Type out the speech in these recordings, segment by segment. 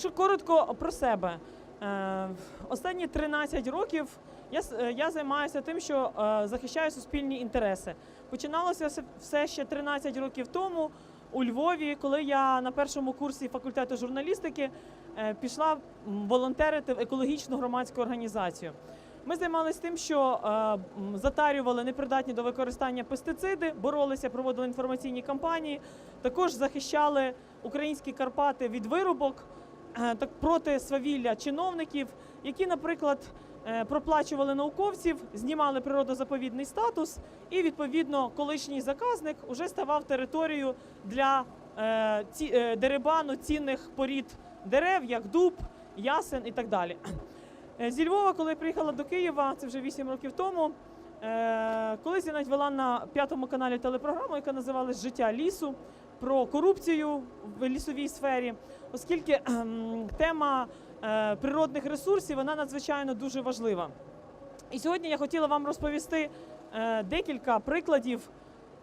Якщо коротко про себе, е, останні 13 років я, е, я займаюся тим, що е, захищаю суспільні інтереси. Починалося все- ще 13 років тому у Львові, коли я на першому курсі факультету журналістики пішла волонтерити в екологічну громадську організацію. Ми займалися тим, що затарювали непридатні до використання пестициди, боролися, проводили інформаційні кампанії, також захищали українські Карпати від вирубок так проти свавілля чиновників, які, наприклад, е, проплачували науковців, знімали природозаповідний статус, і відповідно колишній заказник вже ставав територією для е, ці, е, дерибану цінних порід дерев, як дуб, ясен і так далі. Е, Зі Львова, коли я приїхала до Києва, це вже 8 років тому. е, Колись я навіть вела на п'ятому каналі телепрограму, яка називалась Життя лісу про корупцію в лісовій сфері, оскільки тема е, природних ресурсів вона надзвичайно дуже важлива. І сьогодні я хотіла вам розповісти е, декілька прикладів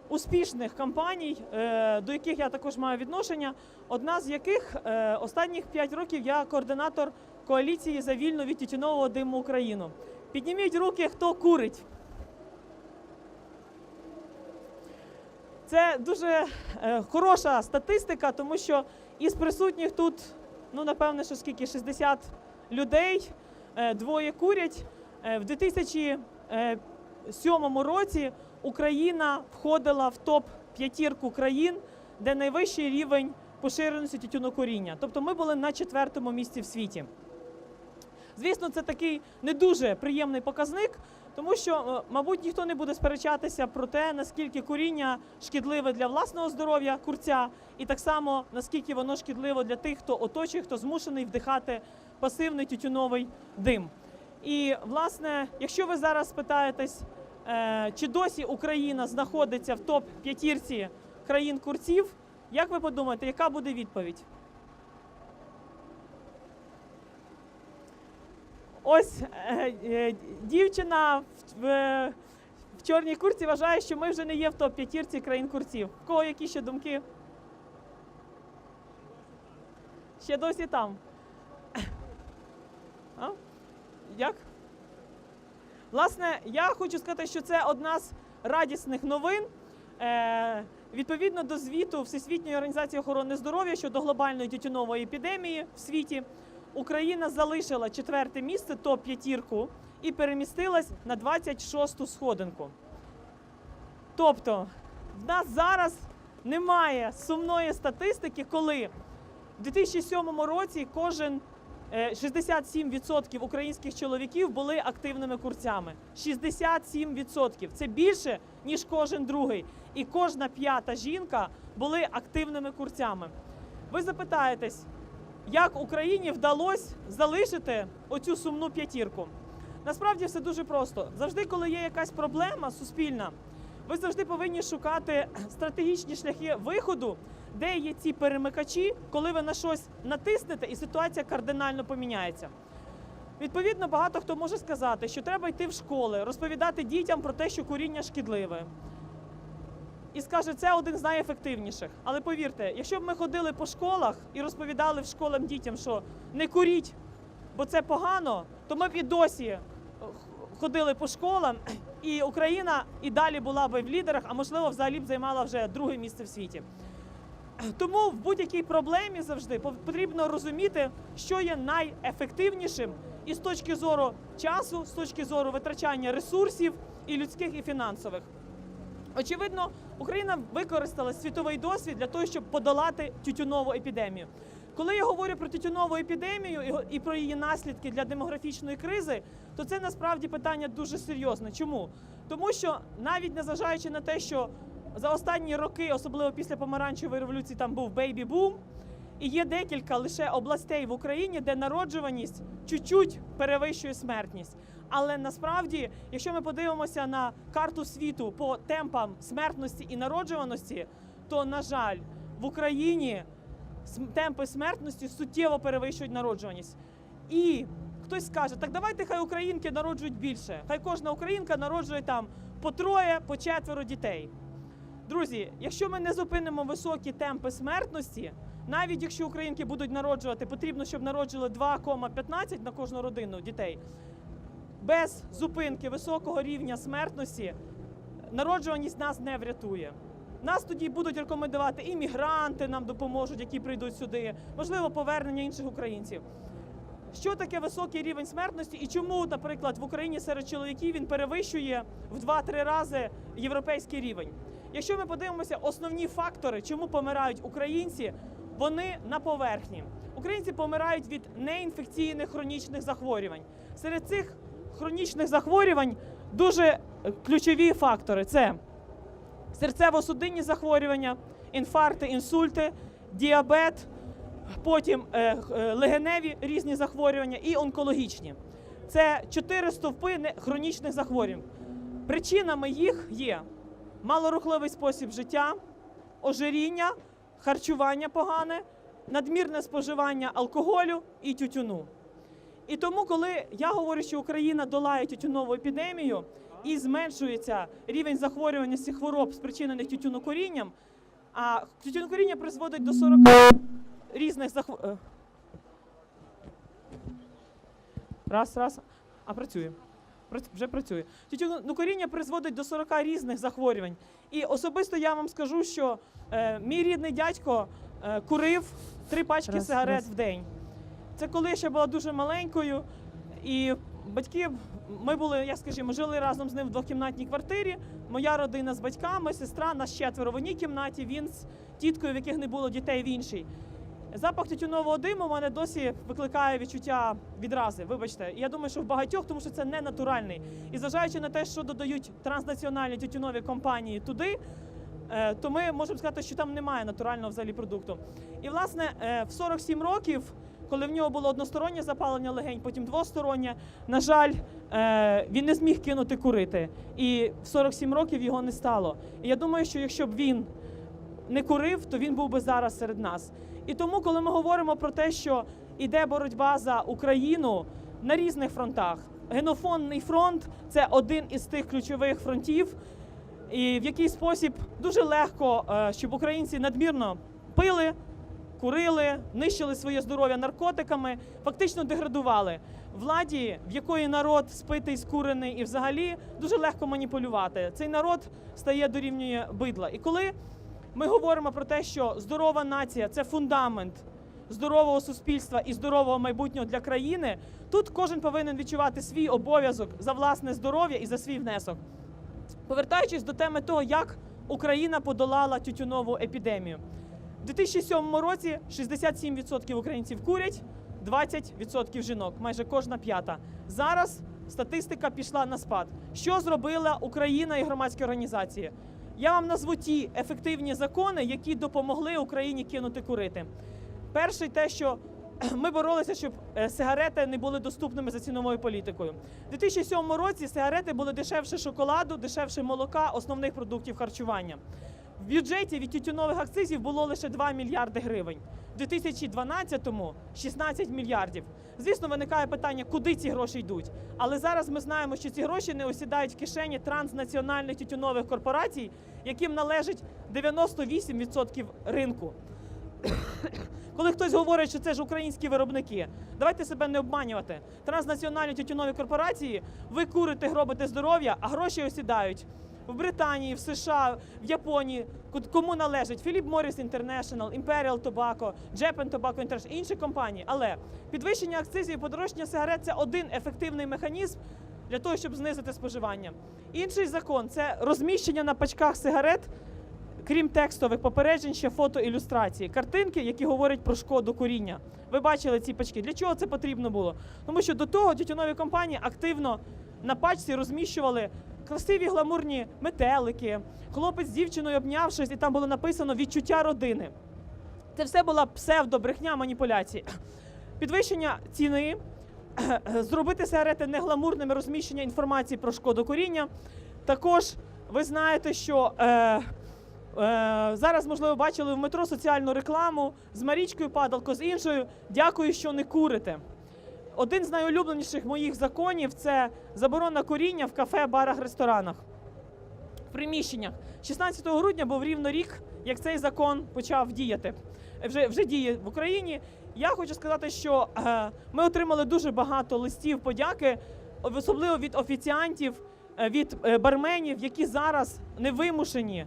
успішних кампаній, е, до яких я також маю відношення. Одна з яких останніх 5 років я координатор коаліції за вільну від тютюнового диму Україну. Підніміть руки, хто курить. Це дуже хороша статистика, тому що із присутніх тут, ну напевне, що скільки 60 людей, е, двоє курять. Е, в 2007 році Україна входила в топ п'ятірку країн, де найвищий рівень поширеності тютюнокуріння. Тобто ми були на четвертому місці в світі. Звісно, це такий не дуже приємний показник, тому що, е, мабуть, ніхто не буде сперечатися про те, наскільки куріння шкідливе для власного здоров'я курця, і так само наскільки воно шкідливо для тих, хто оточує, хто змушений вдихати пасивний тютюновий дим. І власне, якщо ви зараз питаєтесь, е, чи досі Україна знаходиться в топ п'ятірці країн курців, як ви подумаєте, яка буде відповідь? Ось е, е, дівчина в, в, чорній курці вважає, що ми вже не є в топ п'ятірці країн курців. В кого які ще думки? Ще досі там. А? Як? Власне, я хочу сказати, що це одна з радісних новин. Е, відповідно до звіту Всесвітньої організації охорони здоров'я щодо глобальної тютюнової епідемії в світі, Україна залишила четверте місце топ п'ятірку і перемістилась на 26-ту сходинку. Тобто, в нас зараз немає сумної статистики, коли в 2007 році кожен е, 67% українських чоловіків були активними курцями. 67% це більше ніж кожен другий. І кожна п'ята жінка були активними курцями. Ви запитаєтесь, як Україні вдалося залишити оцю сумну п'ятірку? Насправді все дуже просто. Завжди, коли є якась проблема суспільна, ви завжди повинні шукати стратегічні шляхи виходу, де є ці перемикачі, коли ви на щось натиснете, і ситуація кардинально поміняється. Відповідно, багато хто може сказати, що треба йти в школи, розповідати дітям про те, що куріння шкідливе. І скаже, це один з найефективніших. Але повірте, якщо б ми ходили по школах і розповідали в школам дітям, що не куріть, бо це погано, то ми б і досі е, ходили по школам, і Україна і далі була б в лідерах, а можливо, взагалі б займала вже друге місце в світі. Тому в будь-якій проблемі завжди потрібно розуміти, що є найефективнішим і з точки зору часу, з точки зору витрачання ресурсів і людських, і фінансових. Очевидно, Україна використала світовий досвід для того, щоб подолати тютюнову епідемію. Коли я говорю про тютюнову епідемію і про її наслідки для демографічної кризи, то це насправді питання дуже серйозне. Чому? Тому що навіть незважаючи на те, що за останні роки, особливо після помаранчевої революції, там був бейбі-бум, і є декілька лише областей в Україні, де народжуваність чуть-чуть перевищує смертність. Але насправді, якщо ми подивимося на карту світу по темпам смертності і народжуваності, то на жаль, в Україні темпи смертності суттєво перевищують народжуваність. І хтось скаже, так давайте хай українки народжують більше. Хай кожна українка народжує там по троє, по четверо дітей. Друзі, якщо ми не зупинимо високі темпи смертності, навіть якщо українки будуть народжувати, потрібно, щоб народжували 2,15 на кожну родину дітей. Без зупинки високого рівня смертності народжуваність нас не врятує. Нас тоді будуть рекомендувати іммігранти, нам допоможуть, які прийдуть сюди, можливо, повернення інших українців. Що таке високий рівень смертності і чому, наприклад, в Україні серед чоловіків він перевищує в 2-3 рази європейський рівень? Якщо ми подивимося основні фактори, чому помирають українці, вони на поверхні. Українці помирають від неінфекційних хронічних захворювань. Серед цих хронічних захворювань дуже ключові фактори: це серцево-судинні захворювання, інфаркти, інсульти, діабет, потім е, е, легеневі різні захворювання і онкологічні. Це чотири стовпи хронічних захворювань. Причинами їх є малорухливий спосіб життя, ожиріння, харчування погане, надмірне споживання алкоголю і тютюну. І тому, коли я говорю, що Україна долає тютюнову епідемію і зменшується рівень захворюваності хвороб, спричинених тютюнокорінням, а тютюнокоріння призводить до 40 різних захворювань. Раз, раз. А працює. Вже працює. Тютюнокоріння призводить до 40 різних захворювань. І особисто я вам скажу, що е, мій рідний дядько е, курив три пачки Раз, сигарет раз. в день. Це коли я ще була дуже маленькою, і батьки, ми були, як скажімо, жили разом з ним в двокімнатній квартирі. Моя родина з батьками, сестра, нас четверо в одній кімнаті, він з тіткою, в яких не було дітей в іншій. Запах тютюнового диму в мене досі викликає відчуття відрази. Вибачте, я думаю, що в багатьох, тому що це не натуральний. І зважаючи на те, що додають транснаціональні тютюнові компанії туди, е, то ми можемо сказати, що там немає натурального взагалі продукту. І власне е, в 47 років, коли в нього було одностороннє запалення легень, потім двостороннє, на жаль, е, він не зміг кинути курити. І в 47 років його не стало. І я думаю, що якщо б він не курив, то він був би зараз серед нас. І тому, коли ми говоримо про те, що іде боротьба за Україну на різних фронтах, генофонний фронт це один із тих ключових фронтів, і в який спосіб дуже легко, е, щоб українці надмірно пили, курили, нищили своє здоров'я наркотиками, фактично деградували. Владі, в якої народ спитий, скурений і взагалі дуже легко маніпулювати. Цей народ стає дорівнює бидла. І коли ми говоримо про те, що здорова нація це фундамент здорового суспільства і здорового майбутнього для країни, тут кожен повинен відчувати свій обов'язок за власне здоров'я і за свій внесок. Повертаючись до теми того, як Україна подолала тютюнову епідемію. У 2007 році 67% українців курять, 20% жінок, майже кожна п'ята. Зараз статистика пішла на спад. Що зробила Україна і громадські організації? Я вам назву ті ефективні закони, які допомогли Україні кинути курити. Перший те, що ми боролися, щоб е, сигарети не були доступними за ціновою політикою. У 2007 році сигарети були дешевше шоколаду, дешевше молока, основних продуктів харчування. В бюджеті від тютюнових акцизів було лише 2 мільярди гривень. У 2012-му 16 мільярдів. Звісно, виникає питання, куди ці гроші йдуть. Але зараз ми знаємо, що ці гроші не осідають в кишені транснаціональних тютюнових корпорацій, яким належить 98% ринку. Коли хтось говорить, що це ж українські виробники, давайте себе не обманювати. Транснаціональні тютюнові корпорації, ви курите, гробите здоров'я, а гроші осідають в Британії, в США, в Японії. Кому належить Philip Morris International, Imperial Tobacco, Japan Tobacco International, інші компанії. Але підвищення акцизів і подорожчання сигарет це один ефективний механізм для того, щоб знизити споживання. Інший закон це розміщення на пачках сигарет крім текстових попереджень, ще фотоілюстрації, картинки, які говорять про шкоду куріння. Ви бачили ці пачки. Для чого це потрібно було? Тому що до того тютюнові компанії активно на пачці розміщували красиві гламурні метелики, хлопець з дівчиною обнявшись, і там було написано відчуття родини. Це все була псевдобрехня маніпуляції. Підвищення ціни, зробити сигарети негламурними, розміщення інформації про шкоду куріння. Також ви знаєте, що е, е, зараз, можливо, бачили в метро соціальну рекламу з Марічкою Падалко, з іншою. Дякую, що не курите. Один з найулюбленіших моїх законів це заборона куріння в кафе, барах, ресторанах. В приміщеннях. 16 грудня був рівно рік, як цей закон почав діяти. Вже, вже діє в Україні. Я хочу сказати, що е, ми отримали дуже багато листів подяки, особливо від офіціантів, е, від е, барменів, які зараз не вимушені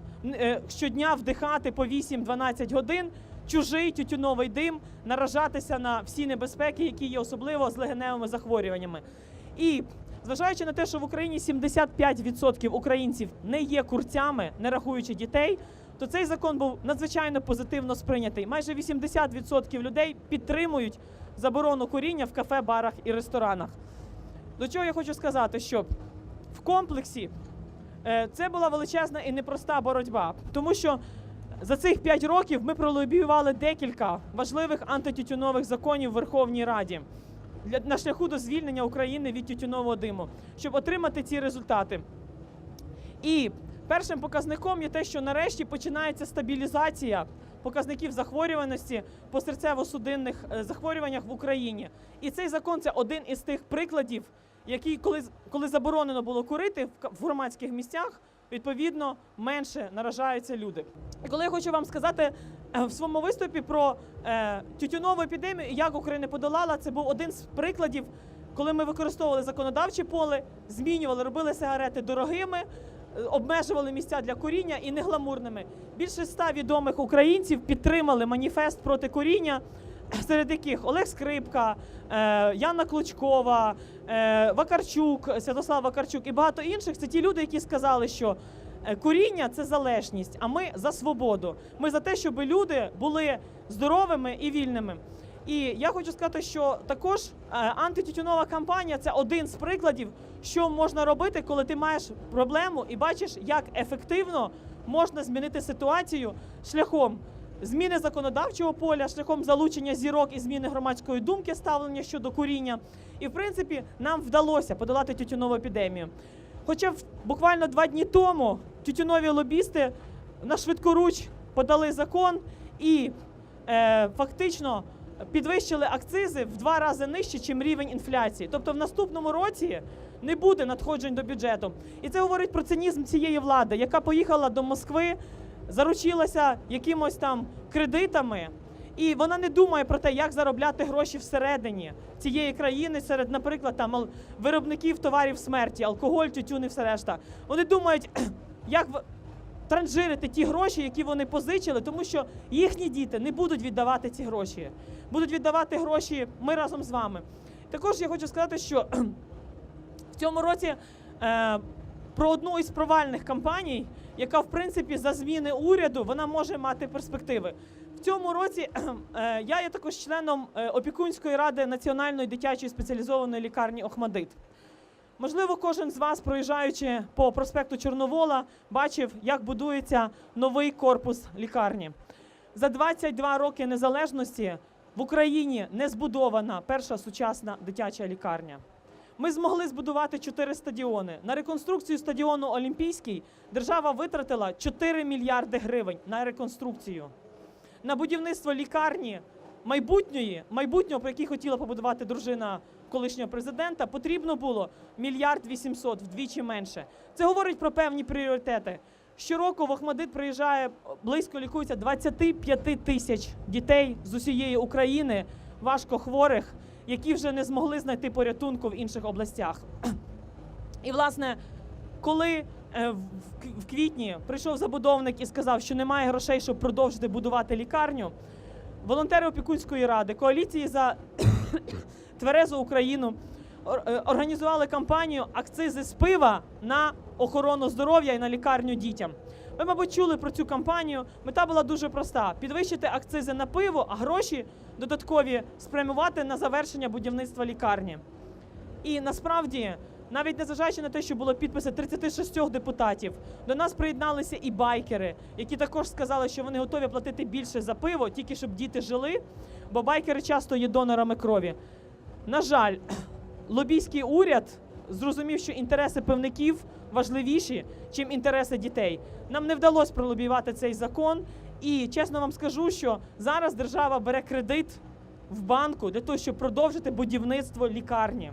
щодня вдихати по 8-12 годин чужий тютюновий дим, наражатися на всі небезпеки, які є особливо з легеневими захворюваннями. І зважаючи на те, що в Україні 75% українців не є курцями, не рахуючи дітей, то цей закон був надзвичайно позитивно сприйнятий. Майже 80% людей підтримують заборону куріння в кафе, барах і ресторанах. До чого я хочу сказати, що в комплексі е, це була величезна і непроста боротьба, тому що за цих 5 років ми пролобіювали декілька важливих антитютюнових законів в Верховній Раді на шляху до звільнення України від тютюнового диму, щоб отримати ці результати. І першим показником є те, що нарешті починається стабілізація показників захворюваності по серцево-судинних е, захворюваннях в Україні. І цей закон це один із тих прикладів, який, коли, коли заборонено було курити в громадських місцях, відповідно менше наражаються люди. І коли я хочу вам сказати е, в своєму виступі про е, тютюнову епідемію як Україна подолала, це був один з прикладів, коли ми використовували законодавче поле, змінювали, робили сигарети дорогими, е, обмежували місця для куріння і негламурними. Більше ста відомих українців підтримали маніфест проти куріння, серед яких Олег Скрипка, е, Яна Клочкова, е, Вакарчук, Святослав Вакарчук і багато інших. Це ті люди, які сказали, що е, куріння це залежність, а ми за свободу. Ми за те, щоб люди були здоровими і вільними. І я хочу сказати, що також антитютюнова кампанія це один з прикладів, що можна робити, коли ти маєш проблему і бачиш, як ефективно можна змінити ситуацію шляхом зміни законодавчого поля, шляхом залучення зірок і зміни громадської думки, ставлення щодо куріння. І в принципі нам вдалося подолати тютюнову епідемію. Хоча буквально два дні тому тютюнові лобісти на швидкоруч подали закон і е, фактично підвищили акцизи в два рази нижче, чим рівень інфляції. Тобто в наступному році не буде надходжень до бюджету. І це говорить про цинізм цієї влади, яка поїхала до Москви, заручилася якимось там кредитами. І вона не думає про те, як заробляти гроші всередині цієї країни, серед, наприклад, там виробників товарів смерті, алкоголь, тютюн і все решта. Вони думають, як транжирити ті гроші, які вони позичили, тому що їхні діти не будуть віддавати ці гроші. Будуть віддавати гроші ми разом з вами. Також я хочу сказати, що в цьому році е, про одну із провальних кампаній, яка в принципі за зміни уряду вона може мати перспективи. В цьому році е, я є також членом е, опікунської ради Національної дитячої спеціалізованої лікарні Охмадит. Можливо, кожен з вас, проїжджаючи по проспекту Чорновола, бачив, як будується новий корпус лікарні. За 22 роки незалежності в Україні не збудована перша сучасна дитяча лікарня. Ми змогли збудувати чотири стадіони. На реконструкцію стадіону Олімпійський держава витратила 4 мільярди гривень на реконструкцію. На будівництво лікарні майбутньої, майбутнього, про який хотіла побудувати дружина колишнього президента, потрібно було мільярд вісімсот, вдвічі менше. Це говорить про певні пріоритети. Щороку в Охмадит приїжджає близько лікується 25 тисяч дітей з усієї України, важко хворих, які вже не змогли знайти порятунку в інших областях. І власне, коли е, в- квітні прийшов забудовник і сказав, що немає грошей, щоб продовжити будувати лікарню, волонтери опікунської ради, коаліції за тверезу Україну е, організували кампанію акцизи з пива на охорону здоров'я і на лікарню дітям. Ви, мабуть, чули про цю кампанію. Мета була дуже проста: підвищити акцизи на пиво, а гроші додаткові спрямувати на завершення будівництва лікарні. І насправді, навіть незважаючи на те, що було підписи 36 депутатів, до нас приєдналися і байкери, які також сказали, що вони готові платити більше за пиво, тільки щоб діти жили, бо байкери часто є донорами крові. На жаль, лобійський уряд зрозумів, що інтереси пивників важливіші, чим інтереси дітей. Нам не вдалося пролобіювати цей закон. І чесно вам скажу, що зараз держава бере кредит в банку для того, щоб продовжити будівництво лікарні.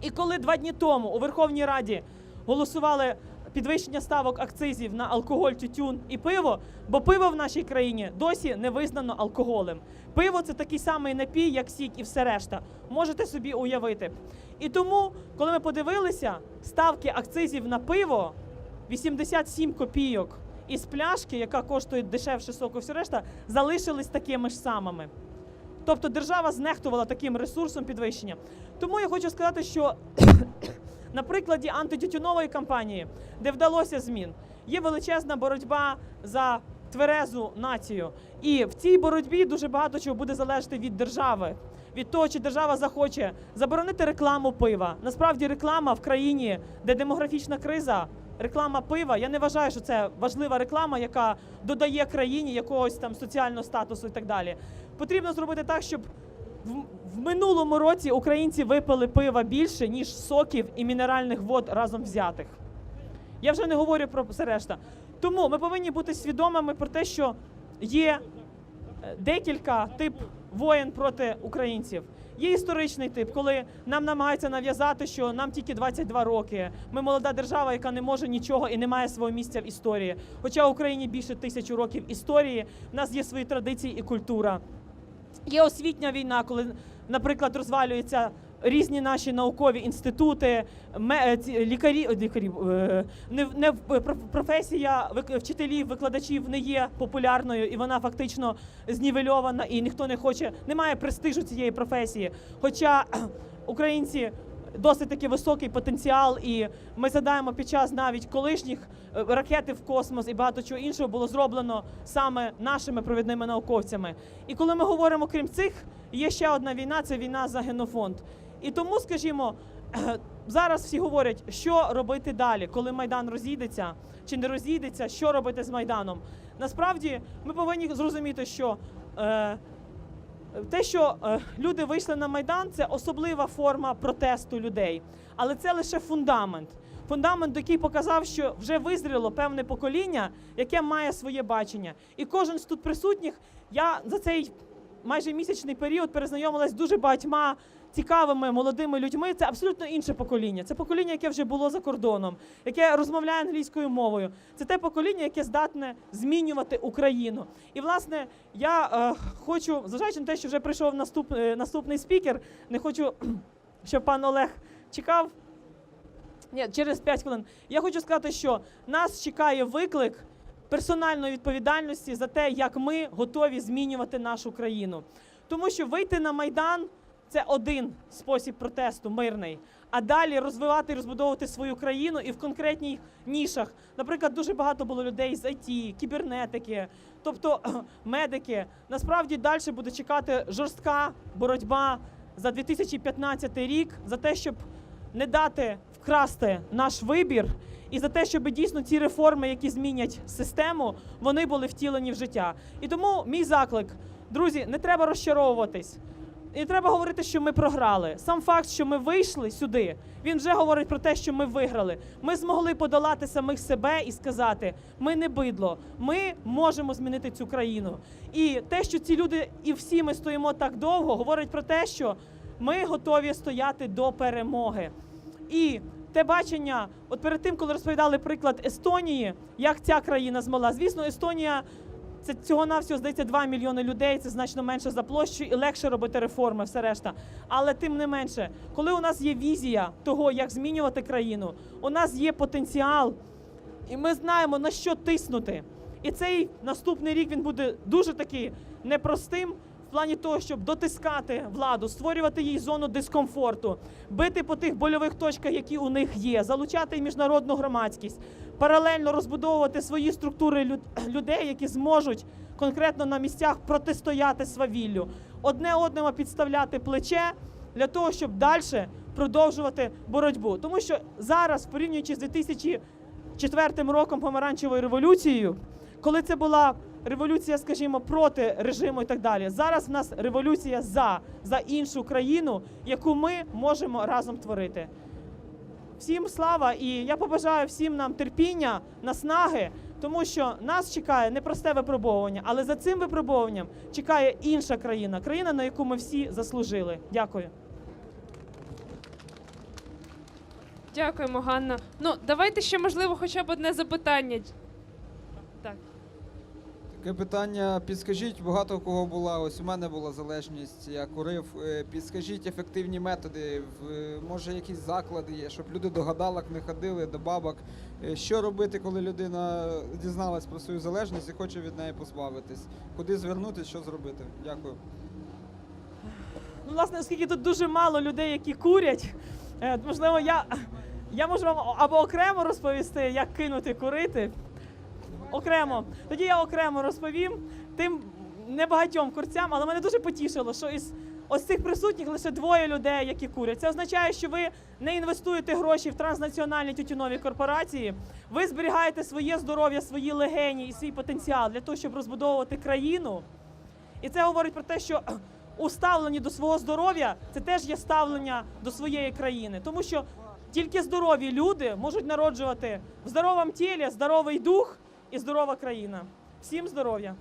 І коли два дні тому у Верховній Раді голосували підвищення ставок акцизів на алкоголь, тютюн і пиво, бо пиво в нашій країні досі не визнано алкоголем. Пиво це такий самий напій, як сік і все решта. Можете собі уявити. І тому, коли ми подивилися, ставки акцизів на пиво 87 копійок із пляшки, яка коштує дешевше соку, все решта, залишились такими ж самими. Тобто держава знехтувала таким ресурсом підвищення. Тому я хочу сказати, що на прикладі антитютюнової кампанії, де вдалося змін, є величезна боротьба за тверезу націю. І в цій боротьбі дуже багато чого буде залежати від держави. Від того, чи держава захоче заборонити рекламу пива. Насправді, реклама в країні, де демографічна криза, реклама пива. Я не вважаю, що це важлива реклама, яка додає країні якогось там соціального статусу і так далі. Потрібно зробити так, щоб в, минулому році українці випили пива більше, ніж соків і мінеральних вод разом взятих. Я вже не говорю про все решта. Тому ми повинні бути свідомими про те, що є е, декілька тип воєн проти українців. Є історичний тип, коли нам намагаються нав'язати, що нам тільки 22 роки. Ми молода держава, яка не може нічого і не має свого місця в історії. Хоча в Україні більше тисячу років історії, в нас є свої традиції і культура. Є освітня війна, коли, наприклад, розвалюються різні наші наукові інститути, е, лікарі, о, лікарі е, не, не професія вчителів, викладачів не є популярною, і вона фактично знівельована, і ніхто не хоче, немає престижу цієї професії. Хоча українці. Досить таки високий потенціал, і ми задаємо під час навіть колишніх е, ракети в космос і багато чого іншого було зроблено саме нашими провідними науковцями. І коли ми говоримо крім цих, є ще одна війна це війна за генофонд. І тому, скажімо, зараз всі говорять, що робити далі, коли майдан розійдеться чи не розійдеться, що робити з майданом. Насправді, ми повинні зрозуміти, що е, те, що е, люди вийшли на майдан, це особлива форма протесту людей, але це лише фундамент. Фундамент, який показав, що вже визріло певне покоління, яке має своє бачення. І кожен з тут присутніх, я за цей майже місячний період перезнайомилась з дуже багатьма цікавими молодими людьми. Це абсолютно інше покоління. Це покоління, яке вже було за кордоном, яке розмовляє англійською мовою. Це те покоління, яке здатне змінювати Україну. І власне я е, хочу, зважаючи на те, що вже прийшов наступ, е, наступний спікер, не хочу, щоб пан Олег чекав. Ні, через 5 хвилин. Я хочу сказати, що нас чекає виклик персональної відповідальності за те, як ми готові змінювати нашу країну. Тому що вийти на майдан це один спосіб протесту, мирний. А далі розвивати і розбудовувати свою країну і в конкретній нішах. Наприклад, дуже багато було людей з ІТ, кібернетики, тобто медики. Насправді далі буде чекати жорстка боротьба за 2015 рік за те, щоб не дати вкрасти наш вибір, і за те, щоб дійсно ці реформи, які змінять систему, вони були втілені в життя. І тому мій заклик, друзі, не треба розчаровуватись. І треба говорити, що ми програли. Сам факт, що ми вийшли сюди, він вже говорить про те, що ми виграли. Ми змогли подолати самих себе і сказати: ми не бидло, ми можемо змінити цю країну. І те, що ці люди і всі ми стоїмо так довго, говорить про те, що ми готові стояти до перемоги. І те бачення, от перед тим, коли розповідали приклад Естонії, як ця країна змогла. Звісно, Естонія це цього навсього здається 2 мільйони людей. Це значно менше за площу і легше робити реформи, все решта. Але тим не менше, коли у нас є візія того, як змінювати країну, у нас є потенціал, і ми знаємо на що тиснути. І цей наступний рік він буде дуже таки непростим плані того, щоб дотискати владу, створювати їй зону дискомфорту, бити по тих больових точках, які у них є, залучати міжнародну громадськість, паралельно розбудовувати свої структури люд- людей, які зможуть конкретно на місцях протистояти свавіллю, одне одному підставляти плече для того, щоб далі продовжувати боротьбу. Тому що зараз, порівнюючи з 2004 роком помаранчевою революцією, коли це була революція, скажімо, проти режиму і так далі. Зараз в нас революція за, за іншу країну, яку ми можемо разом творити. Всім слава, і я побажаю всім нам терпіння, наснаги, тому що нас чекає непросте випробовування, але за цим випробуванням чекає інша країна, країна, на яку ми всі заслужили. Дякую. Дякуємо, Ганна. Ну, давайте ще, можливо, хоча б одне запитання. Так. Таке питання. Підскажіть, багато у кого була. Ось у мене була залежність, я курив. Е, Підскажіть ефективні методи. Може, якісь заклади є, щоб люди до гадалок не ходили, до бабок. Е, Що робити, коли людина дізналась про свою залежність і хоче від неї позбавитись? Куди звернутися, що зробити? Дякую. Ну, власне, оскільки тут дуже мало людей, які курять, е, можливо, я, я можу вам або окремо розповісти, як кинути курити. Окремо. Тоді я окремо розповім тим небагатьом курцям, але мене дуже потішило, що із ось цих присутніх лише двоє людей, які курять. Це означає, що ви не інвестуєте гроші в транснаціональні тютюнові корпорації. Ви зберігаєте своє здоров'я, свої легені і свій потенціал для того, щоб розбудовувати країну. І це говорить про те, що у ставленні до свого здоров'я це теж є ставлення до своєї країни, тому що тільки здорові люди можуть народжувати в здоровому тілі здоровий дух і здорова країна. Всім здоров'я!